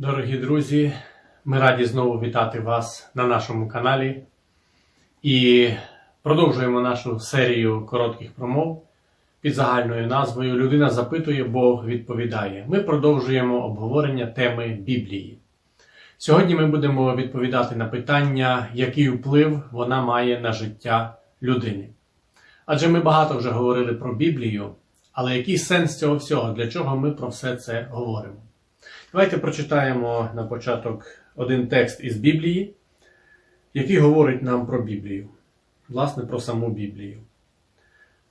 Дорогі друзі, ми раді знову вітати вас на нашому каналі і продовжуємо нашу серію коротких промов під загальною назвою Людина запитує, Бог відповідає. Ми продовжуємо обговорення теми Біблії. Сьогодні ми будемо відповідати на питання, який вплив вона має на життя людини. Адже ми багато вже говорили про Біблію, але який сенс цього всього? Для чого ми про все це говоримо? Давайте прочитаємо на початок один текст із Біблії, який говорить нам про Біблію, власне, про саму Біблію.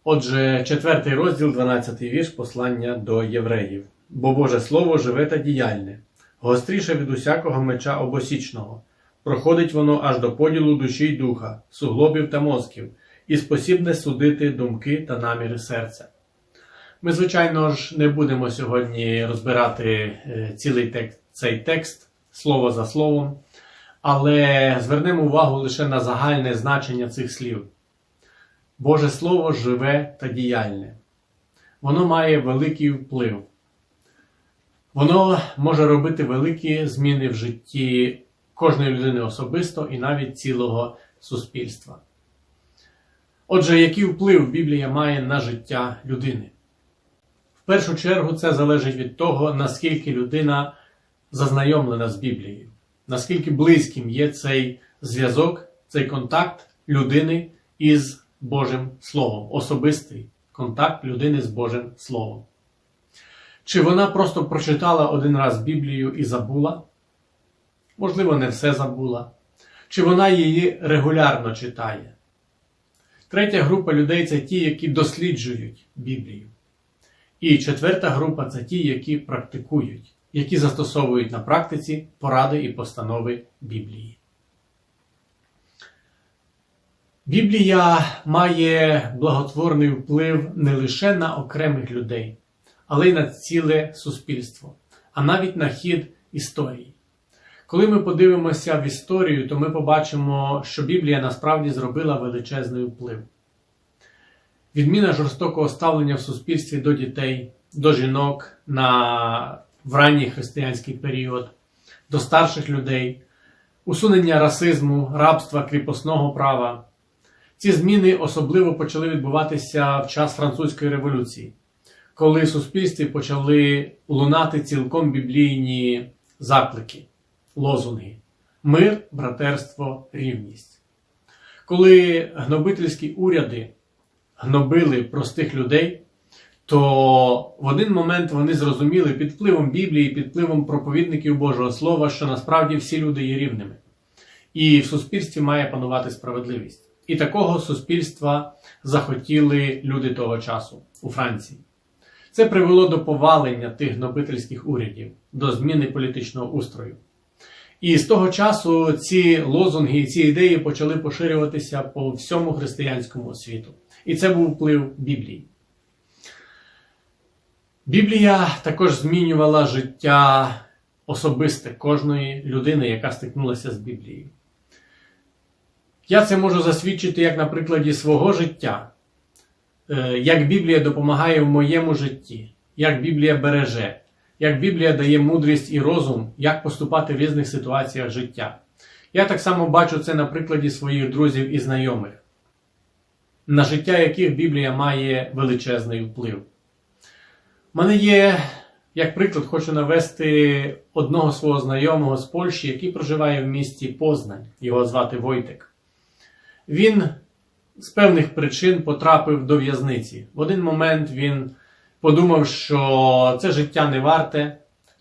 Отже, четвертий розділ, 12 вірш послання до євреїв. Бо Боже Слово живе та діяльне, гостріше від усякого меча обосічного. Проходить воно аж до поділу душі й духа, суглобів та мозків, і спосібне судити думки та наміри серця. Ми, звичайно ж, не будемо сьогодні розбирати е, цілий текст, цей текст слово за словом, але звернемо увагу лише на загальне значення цих слів. Боже Слово живе та діяльне. Воно має великий вплив. Воно може робити великі зміни в житті кожної людини особисто і навіть цілого суспільства. Отже, який вплив Біблія має на життя людини? Першу чергу це залежить від того, наскільки людина зазнайомлена з Біблією, наскільки близьким є цей зв'язок, цей контакт людини із Божим Словом, особистий контакт людини з Божим Словом. Чи вона просто прочитала один раз Біблію і забула? Можливо, не все забула. Чи вона її регулярно читає? Третя група людей це ті, які досліджують Біблію. І четверта група це ті, які практикують, які застосовують на практиці поради і постанови Біблії. Біблія має благотворний вплив не лише на окремих людей, але й на ціле суспільство, а навіть на хід історії. Коли ми подивимося в історію, то ми побачимо, що Біблія насправді зробила величезний вплив. Відміна жорстокого ставлення в суспільстві до дітей, до жінок на в ранній християнський період, до старших людей, усунення расизму, рабства, кріпосного права. Ці зміни особливо почали відбуватися в час Французької революції, коли в суспільстві почали лунати цілком біблійні заклики, лозунги мир, братерство, рівність. Коли гнобительські уряди гнобили простих людей, то в один момент вони зрозуміли під впливом Біблії, під впливом проповідників Божого Слова, що насправді всі люди є рівними. І в суспільстві має панувати справедливість. І такого суспільства захотіли люди того часу у Франції. Це привело до повалення тих гнобительських урядів, до зміни політичного устрою. І з того часу ці лозунги і ці ідеї почали поширюватися по всьому християнському світу. І це був вплив Біблії. Біблія також змінювала життя особисте кожної людини, яка стикнулася з Біблією. Я це можу засвідчити як на прикладі свого життя, е, як Біблія допомагає в моєму житті, як Біблія береже, як Біблія дає мудрість і розум, як поступати в різних ситуаціях життя. Я так само бачу це на прикладі своїх друзів і знайомих, на життя яких Біблія має величезний вплив. У мене є, як приклад, хочу навести одного свого знайомого з Польщі, який проживає в місті Познань, його звати Войтек. Він з певних причин потрапив до в'язниці. В один момент він подумав, що це життя не варте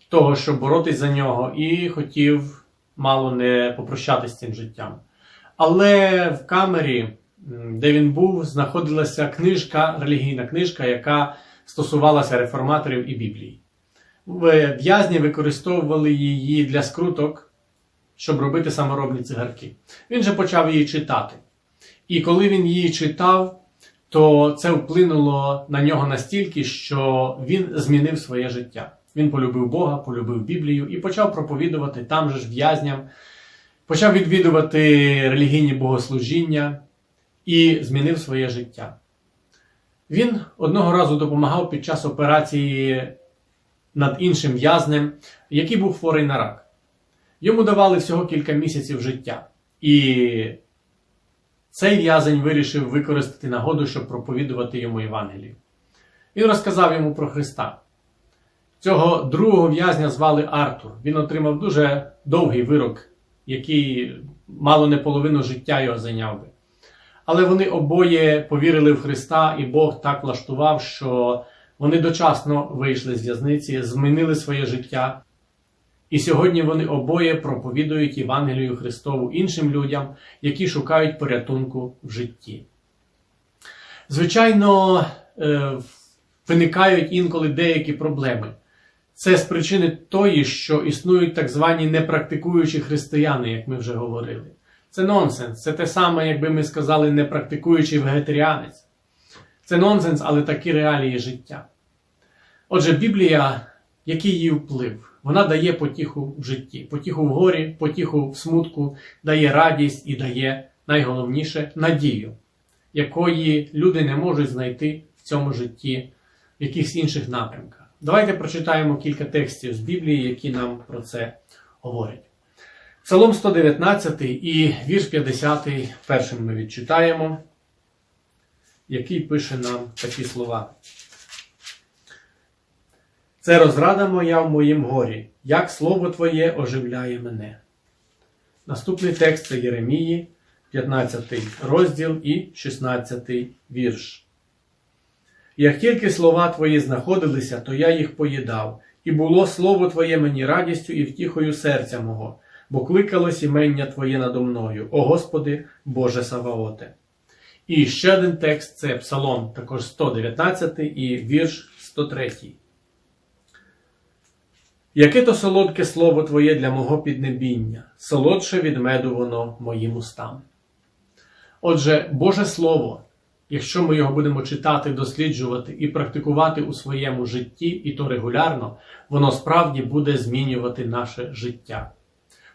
того, щоб боротись за нього, і хотів мало не попрощатися з цим життям. Але в камері, де він був, знаходилася книжка, релігійна книжка, яка стосувалася реформаторів і Біблії. В'язні використовували її для скруток, щоб робити саморобні цигарки. Він же почав її читати. І коли він її читав, то це вплинуло на нього настільки, що він змінив своє життя. Він полюбив Бога, полюбив Біблію і почав проповідувати там же ж в'язням, почав відвідувати релігійні богослужіння і змінив своє життя. Він одного разу допомагав під час операції над іншим в'язнем, який був хворий на рак. Йому давали всього кілька місяців життя. І цей в'язень вирішив використати нагоду, щоб проповідувати йому Євангелію. Він розказав йому про Христа. Цього другого в'язня звали Артур. Він отримав дуже довгий вирок, який мало не половину життя його зайняв би. Але вони обоє повірили в Христа, і Бог так влаштував, що вони дочасно вийшли з в'язниці, змінили своє життя. І сьогодні вони обоє проповідують Євангелію Христову іншим людям, які шукають порятунку в житті. Звичайно, е, виникають інколи деякі проблеми. Це з причини тої, що існують так звані непрактикуючі християни, як ми вже говорили. Це нонсенс. Це те саме, якби ми сказали, непрактикуючий вегетаріанець. Це нонсенс, але такі реалії життя. Отже, Біблія, який її вплив? Вона дає потіху в житті, потіху в горі, потіху в смутку, дає радість і дає найголовніше надію, якої люди не можуть знайти в цьому житті в якихось інших напрямках. Давайте прочитаємо кілька текстів з Біблії, які нам про це говорять. Псалом 119 і вірш 50 першим ми відчитаємо, який пише нам такі слова. Це розрада моя в моїм горі, як слово Твоє оживляє мене. Наступний текст це Єремії, 15 розділ і 16 вірш. Як тільки слова Твої знаходилися, то я їх поїдав, і було слово Твоє мені радістю і втіхою серця мого, бо кликалось імення Твоє надо мною, о Господи, Боже Саваоте. І ще один текст це Псалом, також 119 і вірш 103. Яке то солодке слово Твоє для мого піднебіння, солодше від меду воно моїм устам. Отже, Боже Слово, якщо ми його будемо читати, досліджувати і практикувати у своєму житті, і то регулярно, воно справді буде змінювати наше життя.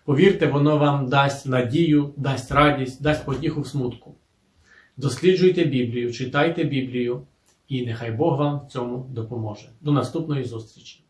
Повірте, воно вам дасть надію, дасть радість, дасть потіху в смутку. Досліджуйте Біблію, читайте Біблію, і нехай Бог вам в цьому допоможе. До наступної зустрічі!